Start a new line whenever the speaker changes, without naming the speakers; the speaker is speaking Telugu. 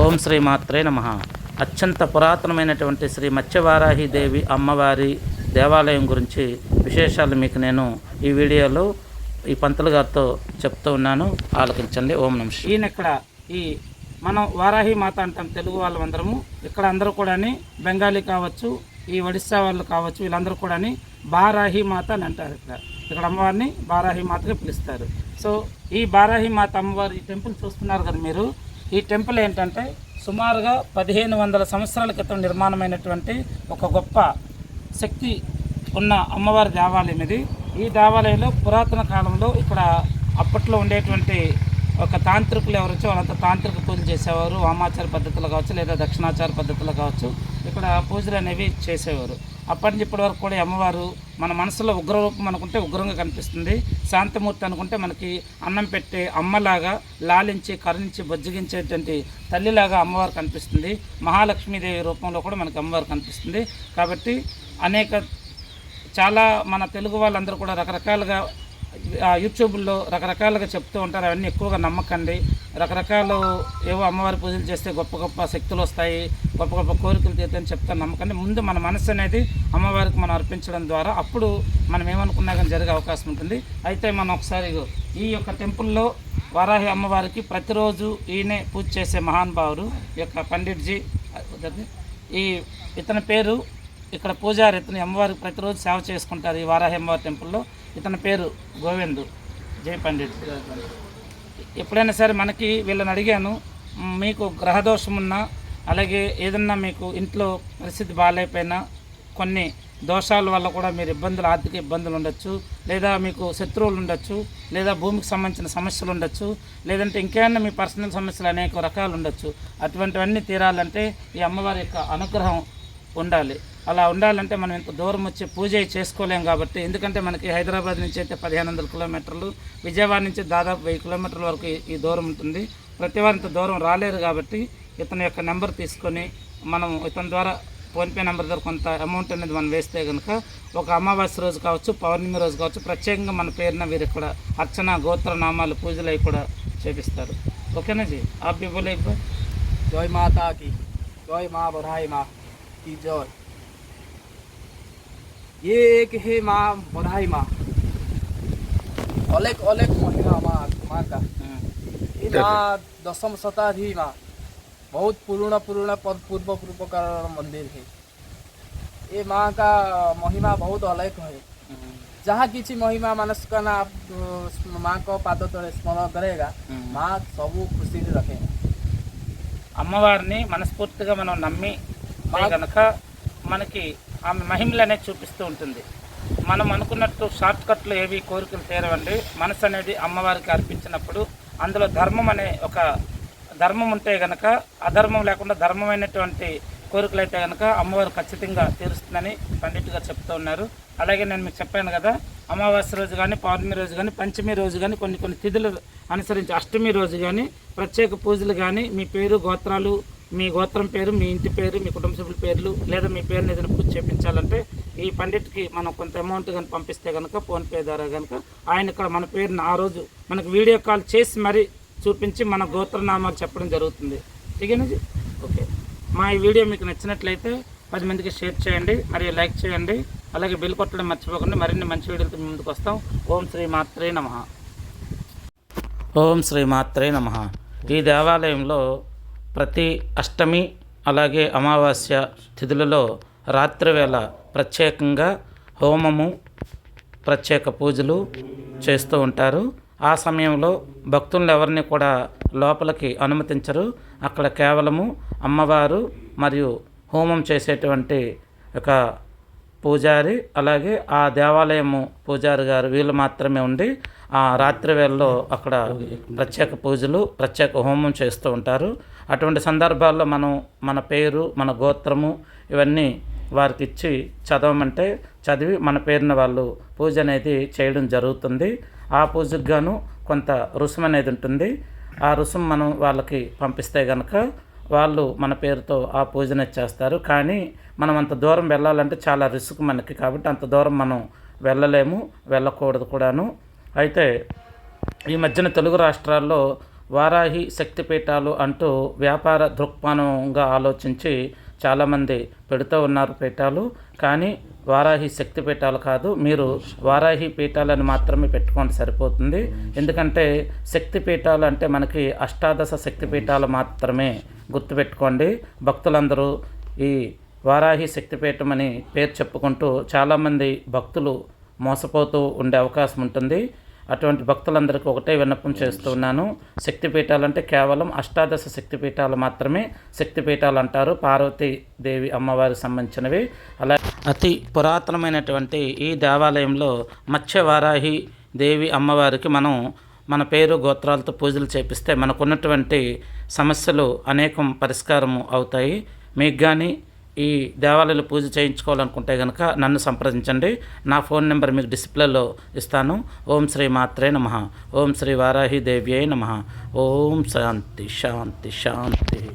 ఓం శ్రీ మాత్రే నమ. అత్యంత పురాతనమైనటువంటి శ్రీ మత్స్యవారాహి దేవి అమ్మవారి దేవాలయం గురించి విశేషాలు మీకు నేను ఈ వీడియోలో ఈ పంతులు గారితో చెప్తూ ఉన్నాను. ఆలకించండి. ఓం నమ ఈయన ఇక్కడ ఈ మనం వారాహి మాత అంటాం తెలుగు వాళ్ళందరము ఇక్కడ అందరూ కూడా బెంగాలీ కావచ్చు ఈ ఒడిస్సా వాళ్ళు కావచ్చు వీళ్ళందరూ కూడా బారాహి మాత అని అంటారు ఇక్కడ. ఇక్కడ అమ్మవారిని బారాహి మాతగా పిలుస్తారు. సో ఈ బారాహి మాత అమ్మవారి టెంపుల్ చూస్తున్నారు కదా మీరు. ఈ టెంపుల్ ఏంటంటే సుమారుగా పదిహేను వందల సంవత్సరాల క్రితం నిర్మాణమైనటువంటి ఒక గొప్ప శక్తి ఉన్న అమ్మవారి దేవాలయం ఇది. ఈ దేవాలయంలో పురాతన కాలంలో ఇక్కడ అప్పట్లో ఉండేటువంటి ఒక తాంత్రికులు ఎవరొచ్చో వాళ్ళంతా తాంత్రిక పూజలు చేసేవారు. వామాచార పద్ధతులు కావచ్చు లేదా దక్షిణాచార పద్ధతులు కావచ్చు. ఇక్కడ పూజలు అనేవి చేసేవారు. అప్పటి నుంచి ఇప్పటి వరకు కూడా అమ్మవారు మన మనసులో ఉగ్రరూపం అనుకుంటే ఉగ్రంగా కనిపిస్తుంది. శాంతమూర్తి అనుకుంటే మనకి అన్నం పెట్టే అమ్మలాగా లాలించి కరుణించి బొజ్జగించేటువంటి తల్లిలాగా అమ్మవారు కనిపిస్తుంది. మహాలక్ష్మీదేవి రూపంలో కూడా మనకి అమ్మవారు కనిపిస్తుంది. కాబట్టి అనేక చాలా మన తెలుగు వాళ్ళందరూ కూడా రకరకాలుగా యూట్యూబ్లో రకరకాలుగా చెప్తూ ఉంటారు. అవన్నీ ఎక్కువగా నమ్మకండి. రకరకాలు ఏవో అమ్మవారి పూజలు చేస్తే గొప్ప గొప్ప శక్తులు వస్తాయి. గొప్ప గొప్ప కోరికలు తీరుతాయని చెప్తాను నమ్మకండి. ముందు మన మనసు అనేది అమ్మవారికి మనం అర్పించడం ద్వారా అప్పుడు మనం ఏమనుకున్నా కానీ జరిగే అవకాశం ఉంటుంది. అయితే మనం ఒకసారి ఈ యొక్క టెంపుల్లో వారాహి అమ్మవారికి ప్రతిరోజు ఈయనే పూజ చేసే మహానుభావుడు ఈ యొక్క పండిట్జీ ఈ ఇతని పేరు ఇక్కడ పూజారి ఇతని అమ్మవారికి ప్రతిరోజు సేవ చేసుకుంటారు ఈ వారాహి అమ్మవారి టెంపుల్లో. ఇతని పేరు గోవింద్. జై పండిట్. ఎప్పుడైనా సరే మనకి వీళ్ళని అడిగాను మీకు గ్రహదోషం ఉన్నా అలాగే ఏదన్నా మీకు ఇంట్లో పరిస్థితి బాగాలేకపోయినా కొన్ని దోషాల వల్ల కూడా మీరు ఇబ్బందులు ఆర్థిక ఇబ్బందులు ఉండొచ్చు లేదా మీకు శత్రువులు ఉండొచ్చు లేదా భూమికి సంబంధించిన సమస్యలు ఉండొచ్చు లేదంటే ఇంకేమైనా మీ పర్సనల్ సమస్యలు అనేక రకాలు ఉండొచ్చు. అటువంటివన్నీ తీరాలంటే ఈ అమ్మవారి యొక్క అనుగ్రహం ఉండాలి. అలా ఉండాలంటే మనం ఇంత దూరం వచ్చి పూజ చేసుకోలేం కాబట్టి ఎందుకంటే మనకి హైదరాబాద్ నుంచి అయితే పదిహేను వందల కిలోమీటర్లు విజయవాడ నుంచి దాదాపు వెయ్యి కిలోమీటర్ల వరకు ఈ దూరం ఉంటుంది. ప్రతి వారింత ఇంత దూరం రాలేరు కాబట్టి ఇతని యొక్క నెంబర్ తీసుకొని మనం ఇతని ద్వారా ఫోన్పే నెంబర్ ద్వారా కొంత అమౌంట్ అనేది మనం వేస్తే కనుక ఒక అమావాస్య రోజు కావచ్చు పౌర్ణమి రోజు కావచ్చు ప్రత్యేకంగా మన పేరున వీరు ఇక్కడ అర్చన గోత్ర నామాలు పూజలు అవి కూడా చేపిస్తారు. ఓకేనా జీ? ఆప్ ఇవ్వలే జోయ్ మాతాకి. జోయ్
మా బురాయి మా జోయ్ কি জয় মা বধাই মা কি জয় ये एक है माँ बधाई माँ अलेख अलेख महिमा माँ माँ का ये माँ दशम शताब्दी माँ बहुत पुराना पुराना पद पूर्व पूर्व का मंदिर है ये माँ का महिमा बहुत अलग है जहाँ किसी महिमा मनस्कामना आप अ, माँ को पाद तले स्मरण करेगा माँ सब खुशी से रखेगा
అమ్మవారిని మనస్ఫూర్తిగా మనం నమ్మి
మా-
కనుక మనకి ఆమె మహిమలు అనేది చూపిస్తూ ఉంటుంది. మనం అనుకున్నట్టు షార్ట్ కట్లు ఏవి కోరికలు తీరవండి. మనసు అనేది అమ్మవారికి అర్పించినప్పుడు అందులో ధర్మం అనే ఒక ధర్మం ఉంటే గనక అధర్మం లేకుండా ధర్మమైనటువంటి కోరికలు అయితే కనుక అమ్మవారు ఖచ్చితంగా తీరుస్తుందని పండిట్ చెప్తూ ఉన్నారు. అలాగే నేను మీకు చెప్పాను కదా అమావాస్య రోజు కానీ పౌర్ణమి రోజు కానీ పంచమి రోజు కానీ కొన్ని కొన్ని తిథులు అనుసరించి అష్టమి రోజు కానీ ప్రత్యేక పూజలు కానీ మీ పేరు గోత్రాలు మీ గోత్రం పేరు మీ ఇంటి పేరు మీ కుటుంబ సభ్యుల పేర్లు లేదా మీ పేరుని ఏదైనా పూజ చేయించాలంటే ఈ పండిట్కి మనం కొంత అమౌంట్ కానీ పంపిస్తే కనుక ఫోన్పే ద్వారా కనుక ఆయన ఇక్కడ మన పేరుని ఆ రోజు మనకు వీడియో కాల్ చేసి మరీ చూపించి మన గోత్రనామాలు చెప్పడం జరుగుతుంది. ఠీకేనాజీ ఓకే. మా ఈ వీడియో మీకు నచ్చినట్లయితే పది మందికి షేర్ చేయండి మరియు లైక్ చేయండి అలాగే బిల్ కొట్టడం మర్చిపోకుండా. మరిన్ని మంచి వీడియోలతో మీ ముందుకు వస్తాం. ఓం శ్రీ మాత్రే నమ. ఓం శ్రీ మాత్రే నమ. ఈ దేవాలయంలో ప్రతి అష్టమి అలాగే అమావాస్య తిథులలో రాత్రివేళ ప్రత్యేకంగా హోమము ప్రత్యేక పూజలు చేస్తూ ఉంటారు. ఆ సమయంలో భక్తులను ఎవరిని కూడా లోపలికి అనుమతించరు. అక్కడ కేవలము అమ్మవారు మరియు హోమం చేసేటువంటి ఒక పూజారి అలాగే ఆ దేవాలయము పూజారి గారు వీళ్ళు మాత్రమే ఉండి ఆ రాత్రి వేళలో అక్కడ ప్రత్యేక పూజలు ప్రత్యేక హోమం చేస్తూ ఉంటారు. అటువంటి సందర్భాల్లో మనం మన పేరు మన గోత్రము ఇవన్నీ వారికి ఇచ్చి చదవమంటే చదివి మన పేరున వాళ్ళు పూజ అనేది చేయడం జరుగుతుంది. ఆ పూజకు గాను కొంత రుసుము అనేది ఉంటుంది. ఆ రుసుము మనం వాళ్ళకి పంపిస్తే కనుక వాళ్ళు మన పేరుతో ఆ పూజన చేస్తారు. కానీ మనం అంత దూరం వెళ్ళాలంటే చాలా రిస్క్ మనకి. కాబట్టి అంత దూరం మనం వెళ్ళలేము వెళ్ళకూడదు కూడాను. అయితే ఈ మధ్యన తెలుగు రాష్ట్రాల్లో వారాహి శక్తిపీఠాలు అంటూ వ్యాపార దృక్పథంగా ఆలోచించి చాలామంది పెడుతూ ఉన్నారు పీఠాలు. కానీ వారాహి శక్తి పీఠాలు కాదు మీరు వారాహి పీఠాలను మాత్రమే పెట్టుకోండి సరిపోతుంది. ఎందుకంటే శక్తి పీఠాలు అంటే మనకి అష్టాదశ శక్తి పీఠాలు మాత్రమే. గుర్తుపెట్టుకోండి. భక్తులందరూ ఈ వారాహి శక్తిపీఠం అని పేరు చెప్పుకుంటూ చాలామంది భక్తులు మోసపోతూ ఉండే అవకాశం ఉంటుంది. అటువంటి భక్తులందరికీ ఒకటే విన్నపం చేస్తూ ఉన్నాను. శక్తిపీఠాలు అంటే కేవలం అష్టాదశ శక్తిపీఠాలు మాత్రమే శక్తిపీఠాలు అంటారు. పార్వతీదేవి అమ్మవారికి సంబంధించినవి. అలా అతి పురాతనమైనటువంటి ఈ దేవాలయంలో మత్స్యవారాహి దేవి అమ్మవారికి మనం మన పేరు గోత్రాలతో పూజలు చేపిస్తే మనకున్నటువంటి సమస్యలు అనేకం పరిష్కారం అవుతాయి. మీకు కానీ ఈ దేవాలయాలు పూజ చేయించుకోవాలనుకుంటే కనుక నన్ను సంప్రదించండి. నా ఫోన్ నెంబర్ మీకు డిస్ప్లేలో ఇస్తాను. ఓం శ్రీ మాత్రే నమ. ఓం శ్రీ వారాహి దేవ్యై నమ. ఓం శాంతి శాంతి శాంతి.